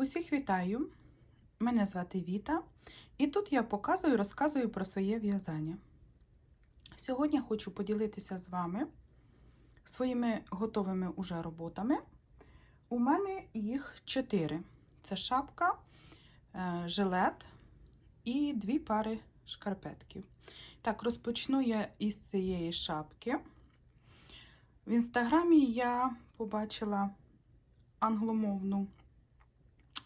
Усіх вітаю! Мене звати Віта, і тут я показую і розказую про своє в'язання. Сьогодні хочу поділитися з вами своїми готовими уже роботами. У мене їх чотири: це шапка, е, жилет і дві пари шкарпетків. Так, розпочну я із цієї шапки. В інстаграмі я побачила англомовну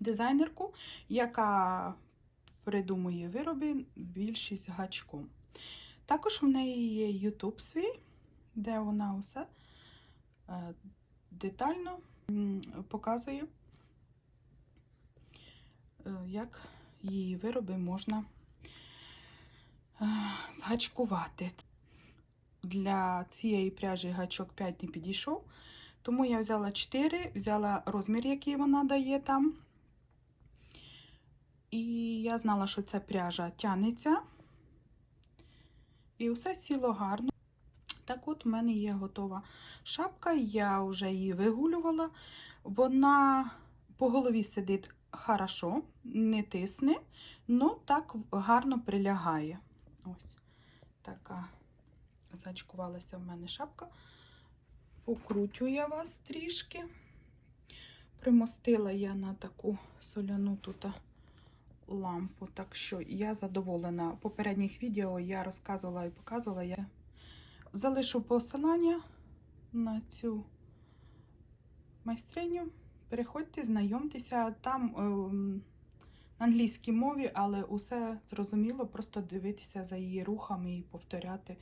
дизайнерку, яка придумує вироби більшість гачком. Також в неї є YouTube свій, де вона усе е, детально показує, е, як її вироби можна е, згачкувати. Для цієї пряжі гачок 5 не підійшов, тому я взяла 4, взяла розмір, який вона дає там. І я знала, що ця пряжа тянеться. І все сіло гарно. Так от, у мене є готова шапка, я вже її вигулювала. Вона по голові сидить хорошо, не тисне, але так гарно прилягає. Ось така зачкувалася в мене шапка. Покрутю я вас трішки. Примостила я на таку соляну тут лампу. Так що я задоволена. В попередніх відео я розказувала і показувала. Я залишу посилання на цю майстриню. Переходьте, знайомтеся. Там ем, на англійській мові, але усе зрозуміло, просто дивитися за її рухами і повторяти.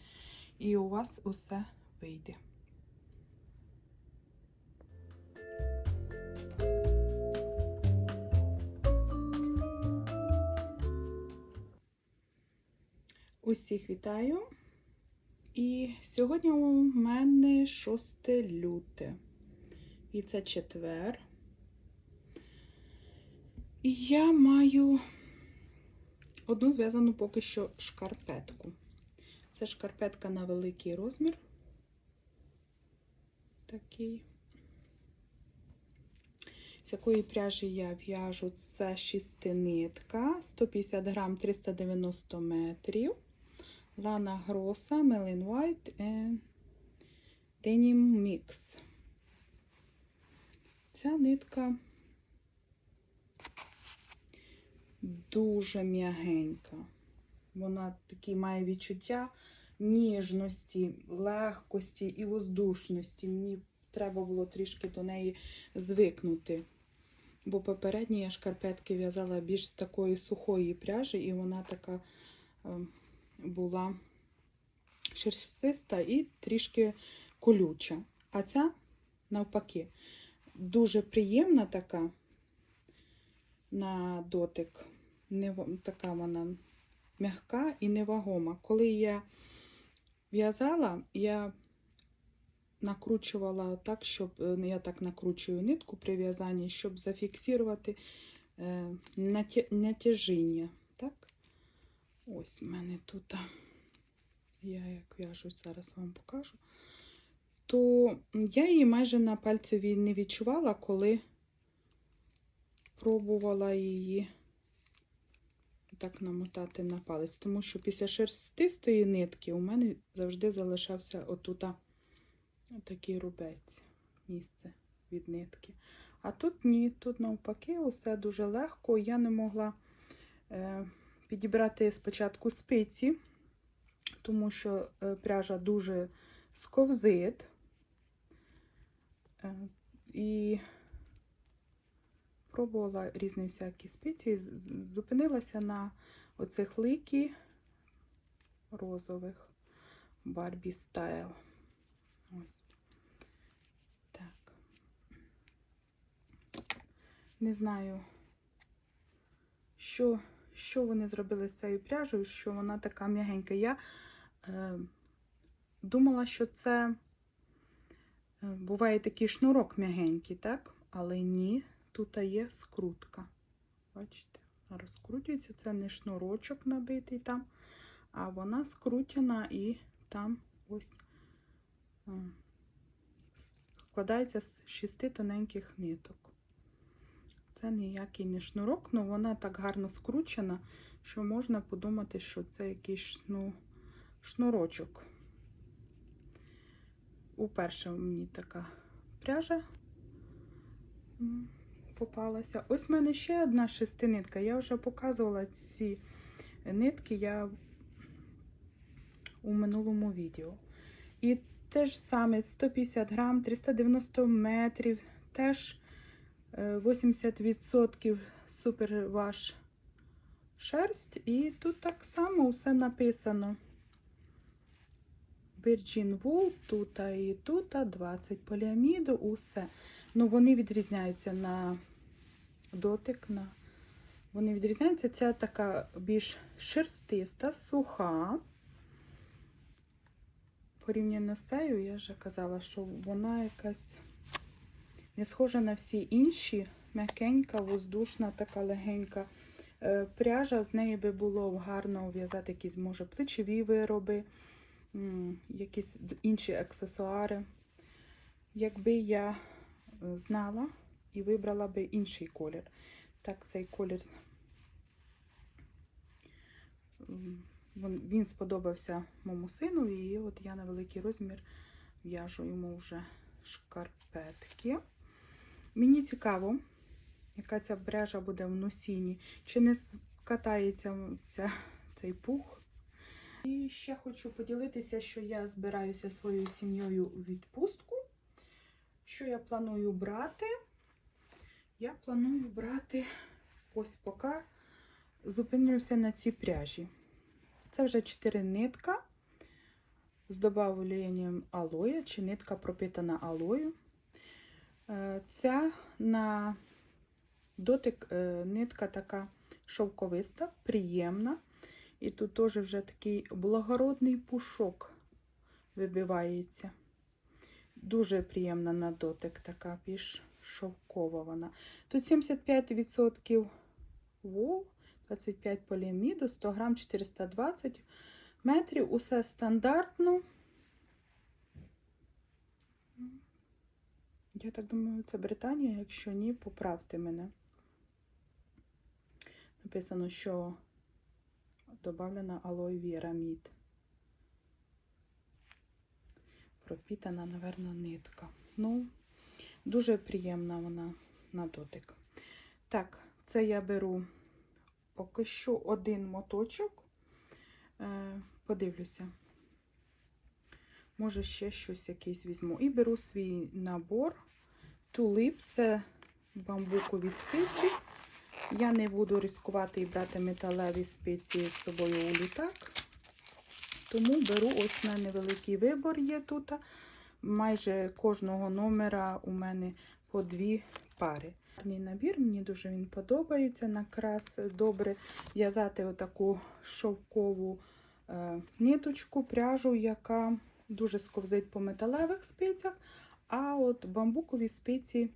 І у вас усе вийде. Усіх вітаю. І сьогодні у мене 6 люте. І це четвер. І я маю одну зв'язану поки що шкарпетку. Це шкарпетка на великий розмір. Такий. З якої пряжі я в'яжу це шістинитка, 150 грам 390 метрів. Лана Гроса, Melin White and Denim. Ця нитка дуже м'ягенька. Вона такі має відчуття ніжності, легкості і воздушності. Мені треба було трішки до неї звикнути. Бо попередні я шкарпетки в'язала більш з такої сухої пряжі, і вона така була шерстиста і трішки колюча. А ця, навпаки, дуже приємна така на дотик. Не, така вона м'яка і невагома. Коли я в'язала, я накручувала так, щоб я так накручую нитку при в'язанні, щоб зафіксувати е, натяжіння. Ось в мене тут, я як в'яжу, зараз вам покажу. То я її майже на пальцеві не відчувала, коли пробувала її так намотати на палець. Тому що після шерстистої нитки у мене завжди залишався отут такий рубець, місце від нитки. А тут ні, тут навпаки, усе дуже легко. Я не могла. Е, підібрати спочатку спиці, тому що пряжа дуже сковзить. І пробувала різні всякі спиці, зупинилася на оцих ликі розових Style. Ось. Так. Не знаю, що що вони зробили з цією пряжею, що вона така м'ягенька. Я е, думала, що це е, буває такий шнурок м'ягенький, так? Але ні, тут є скрутка. Бачите, розкрутюється, це не шнурочок набитий там, а вона скрутена і там ось е, складається з шести тоненьких ниток. Це ніякий не шнурок, але вона так гарно скручена, що можна подумати, що це якийсь шну... шнурочок. Уперше мені така пряжа попалася. Ось в мене ще одна шестинитка. Я вже показувала ці нитки я у минулому відео. І те ж саме 150 грам, 390 метрів, теж е, 80% суперваш шерсть. І тут так само усе написано. Virgin Wool, тут і тут 20 поліаміду, усе. Ну, вони відрізняються на дотик, на вони відрізняються. Ця така більш шерстиста, суха. Порівняно з цією, я вже казала, що вона якась не схожа на всі інші. М'якенька, воздушна, така легенька. Е, Пряжа з неї би було гарно в'язати якісь, може, плечові вироби, якісь інші аксесуари. Якби я е, знала і вибрала би інший колір. Так, цей колір він сподобався моєму сину, і от я на великий розмір в'яжу йому вже шкарпетки. Мені цікаво, яка ця брежа буде в носінні, чи не скатається ця, цей пух. І ще хочу поділитися, що я збираюся своєю сім'єю у відпустку. Що я планую брати? Я планую брати ось поки зупинюся на цій пряжі. Це вже 4 нитка з добавленням алоя, чи нитка пропитана алою. Е, Ця на дотик е, нитка така шовковиста, приємна. І тут теж вже такий благородний пушок вибивається. Дуже приємна на дотик, така більш шовкова вона. Тут 75% вол, 25 поліаміду, 100 грам 420 метрів. Усе стандартно. Я так думаю, це Британія, якщо ні, поправте мене. Написано, що додавлена алой віра мід. Пропітана, напевно, нитка. Ну, дуже приємна вона на дотик. Так, це я беру поки що один моточок. Е, подивлюся. Може, ще щось якийсь візьму. І беру свій набор. Тулип це бамбукові спиці. Я не буду ризикувати і брати металеві спиці з собою у літак. Тому беру ось в мене великий вибор є тут. Майже кожного номера у мене по дві пари. Гарний набір, мені дуже він подобається. Накрас добре в'язати отаку шовкову е, ниточку, пряжу, яка дуже сковзить по металевих спицях. А от бамбукові спиці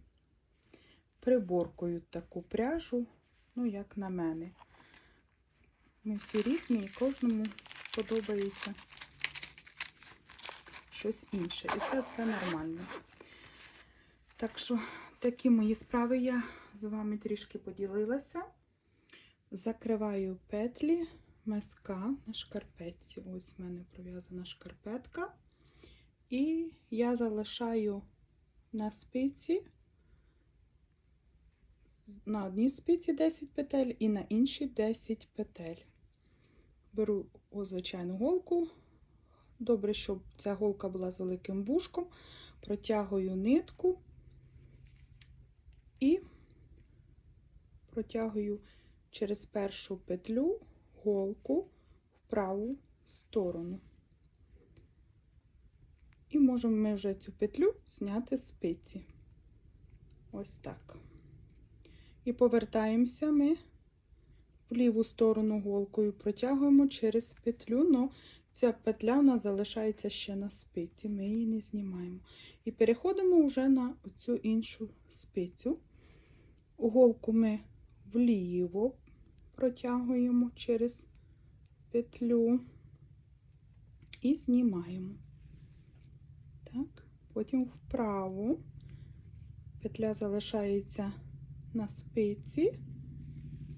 приборкують таку пряжу, ну, як на мене. Ми всі різні і кожному подобається щось інше. І це все нормально. Так що такі мої справи я з вами трішки поділилася. Закриваю петлі миска на шкарпетці. Ось в мене пров'язана шкарпетка. І я залишаю на спиці, на одній спиці 10 петель і на іншій 10 петель. Беру звичайну голку. Добре, щоб ця голка була з великим вушком. Протягую нитку і протягую через першу петлю голку в праву сторону. І можемо ми вже цю петлю зняти з спиці. Ось так. І повертаємося ми в ліву сторону голкою, протягуємо через петлю, але ця петля у нас залишається ще на спиці, ми її не знімаємо. І переходимо вже на цю іншу спицю. Голку ми вліво протягуємо через петлю і знімаємо. Так, потім вправо петля залишається на спиці,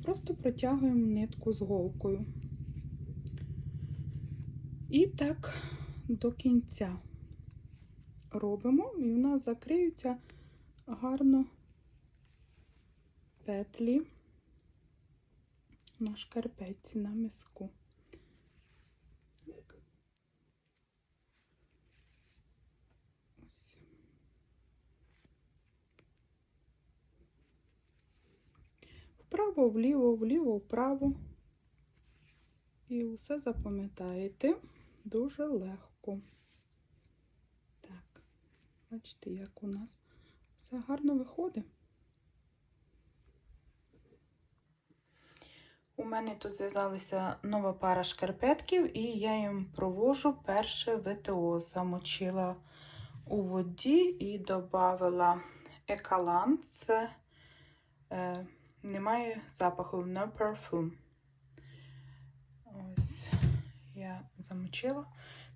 просто протягуємо нитку з голкою. І так до кінця робимо, і у нас закриються гарно петлі на шкарпетці на миску. Вправо, вліво, вліво, вправо. І все запам'ятаєте дуже легко. Так, бачите, як у нас все гарно виходить. У мене тут зв'язалася нова пара шкарпетків, і я їм провожу перше ВТО. Замочила у воді і додала екалан. Це е, немає запаху, no perfume. Ось я замочила,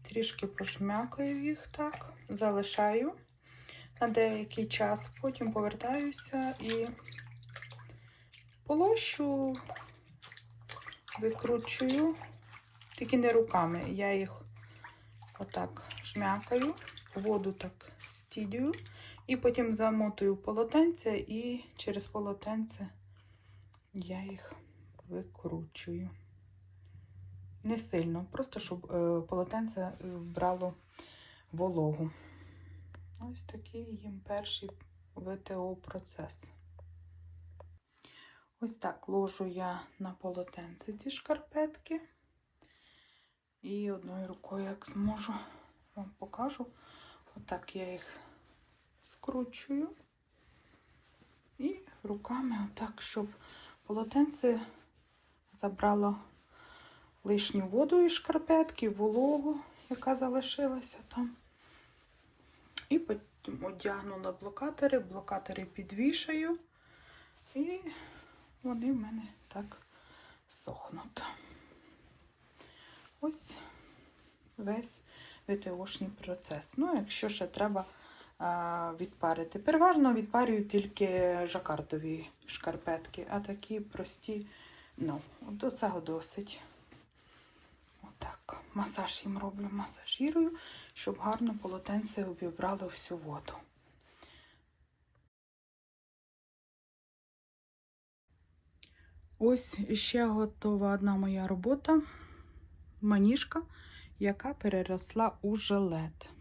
трішки прошмякаю їх так, залишаю на деякий час, потім повертаюся і полощу викручую, тільки не руками. Я їх отак шмякаю, воду так стідію, і потім замотую полотенце, і через полотенце я їх викручую. Не сильно, просто щоб е, полотенце е, брало вологу. Ось такий їм перший ВТО процес. Ось так ложу я на полотенце ці шкарпетки. І одною рукою, як зможу, вам покажу. Отак я їх скручую. І руками, отак, щоб полотенце забрало лишню воду із шкарпетки, вологу, яка залишилася там. І потім одягнула блокатори, блокатори підвішаю. І вони в мене так сохнуть. Ось весь ВТОшний процес. Ну, якщо ще треба відпарити. Переважно відпарюю тільки жакардові шкарпетки, а такі прості, ну, до цього досить. Отак. Масаж їм роблю, масажірую, щоб гарно полотенце обібрало всю воду. Ось ще готова одна моя робота, маніжка, яка переросла у жилет.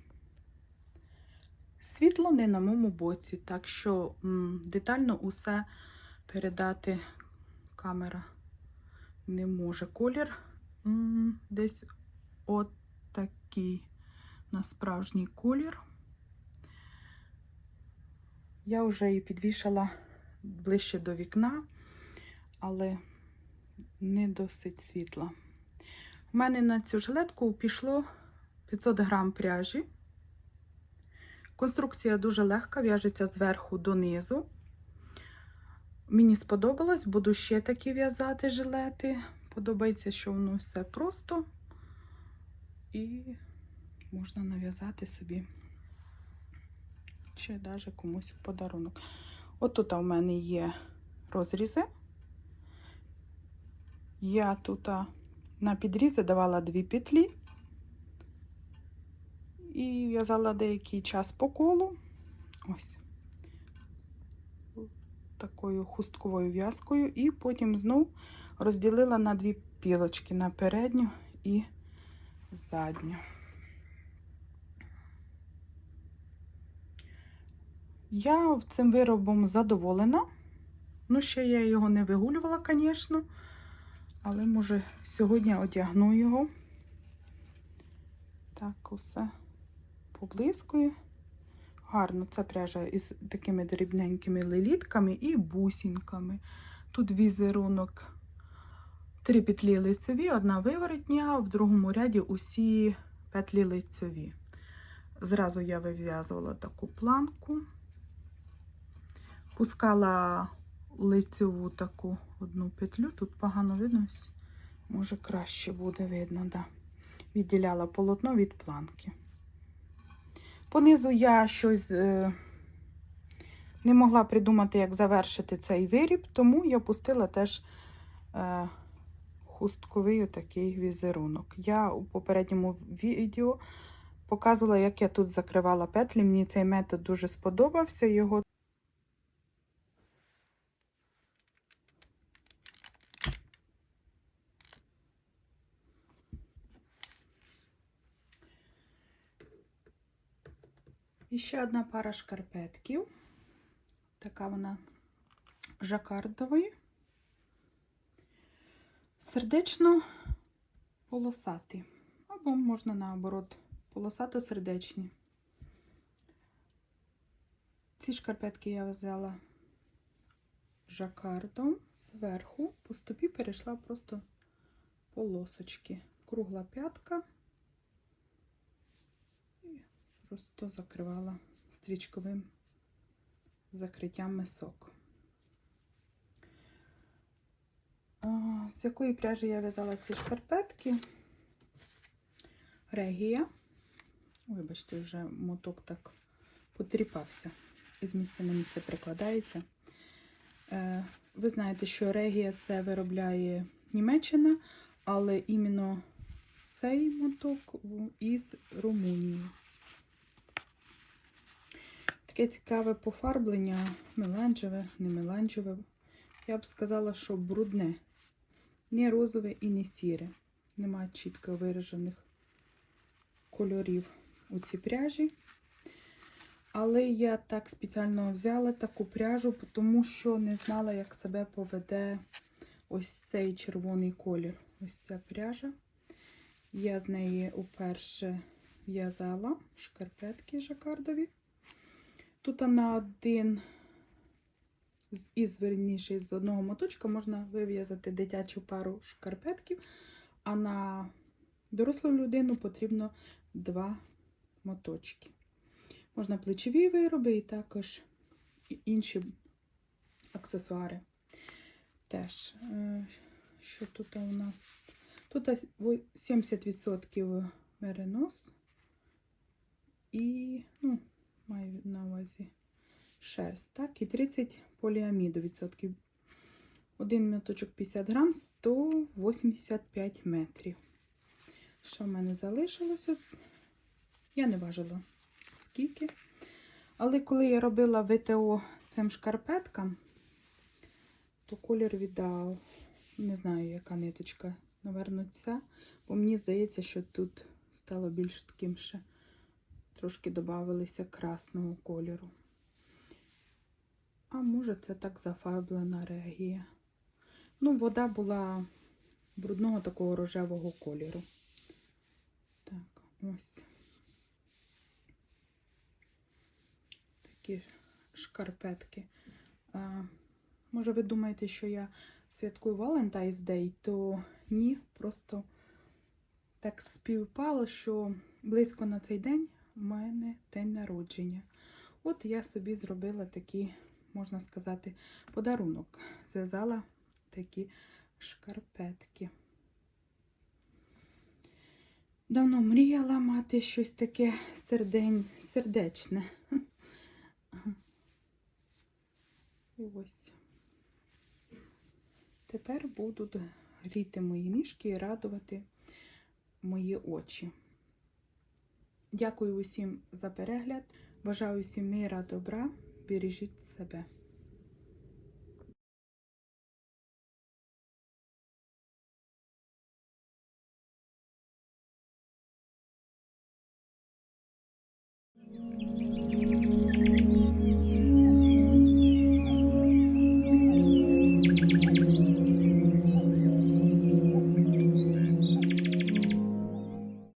Світло не на моєму боці, так що м, детально усе передати камера не може. Колір м, десь от такий на справжній колір. Я вже її підвішала ближче до вікна але не досить світла. У мене на цю жилетку пішло 500 грам пряжі. Конструкція дуже легка, в'яжеться зверху донизу. Мені сподобалось, буду ще такі в'язати жилети. Подобається, що воно все просто і можна нав'язати собі чи навіть комусь в подарунок. От тут у мене є розрізи. Я тут на підрізи давала дві петлі і в'язала деякий час по колу. Ось такою хустковою в'язкою, і потім знов розділила на дві пілочки на передню і задню. Я цим виробом задоволена. Ну, ще я його не вигулювала, звісно. Але, може, сьогодні одягну його. Так, усе поблискує. Гарно ця пряжа із такими дрібненькими лелітками і бусинками. Тут візерунок. Три петлі лицеві, одна виворотня, в другому ряді усі петлі лицеві. Зразу я вив'язувала таку планку, пускала лицеву таку одну петлю. Тут погано видно, може краще буде видно, да. Відділяла полотно від планки. Понизу я щось е, Не могла придумати, як завершити цей виріб, тому я пустила теж е, хустковий такий візерунок. Я у попередньому відео показувала, як я тут закривала петлі. Мені цей метод дуже сподобався. Його Ще одна пара шкарпетків. Така вона жакардової. Сердечно полосаті. Або можна наоборот, полосато-сердечні. Ці шкарпетки я взяла жакардом зверху, по стопі перейшла просто полосочки. Кругла п'ятка. Просто закривала стрічковим закриттям мисок. З якої пряжі я в'язала ці шкарпетки? Регія. Вибачте, вже моток так потріпався. Із місця на місце прикладається. Е, Ви знаєте, що регія це виробляє Німеччина, але іменно цей моток із Румунії. Таке цікаве пофарблення, меланжеве, не меланжеве. Я б сказала, що брудне. Не розове і не сіре. Нема чітко виражених кольорів у цій пряжі. Але я так спеціально взяла таку пряжу, тому що не знала, як себе поведе ось цей червоний колір. Ось ця пряжа. Я з неї уперше в'язала шкарпетки жакардові. Тут на один із верніше, з одного моточка можна вив'язати дитячу пару шкарпетків, а на дорослу людину потрібно два моточки. Можна плечові вироби і також інші аксесуари. Теж, е, що тут у нас? Тут 70% меринос і, ну, маю на увазі шерсть, так, і 30 поліаміду відсотків. Один моточок 50 грам, 185 метрів. Що в мене залишилося? Я не важила скільки. Але коли я робила ВТО цим шкарпеткам, то колір віддав, не знаю, яка ниточка, наверно, бо мені здається, що тут стало більш таким ще трошки додавалися красного кольору. А може, це так зафарблена регія. Ну, вода була брудного такого рожевого кольору. Так, ось. Такі шкарпетки. А, Може, ви думаєте, що я святкую Valentine's Day, то ні, просто так співпало, що близько на цей день у мене день народження. От я собі зробила такий, можна сказати, подарунок. Зв'язала такі шкарпетки. Давно мріяла мати щось таке сердень, сердечне. І ось. Тепер будуть гріти мої ніжки і радувати мої очі. Дякую усім за перегляд. Бажаю усім міра, добра. Бережіть себе.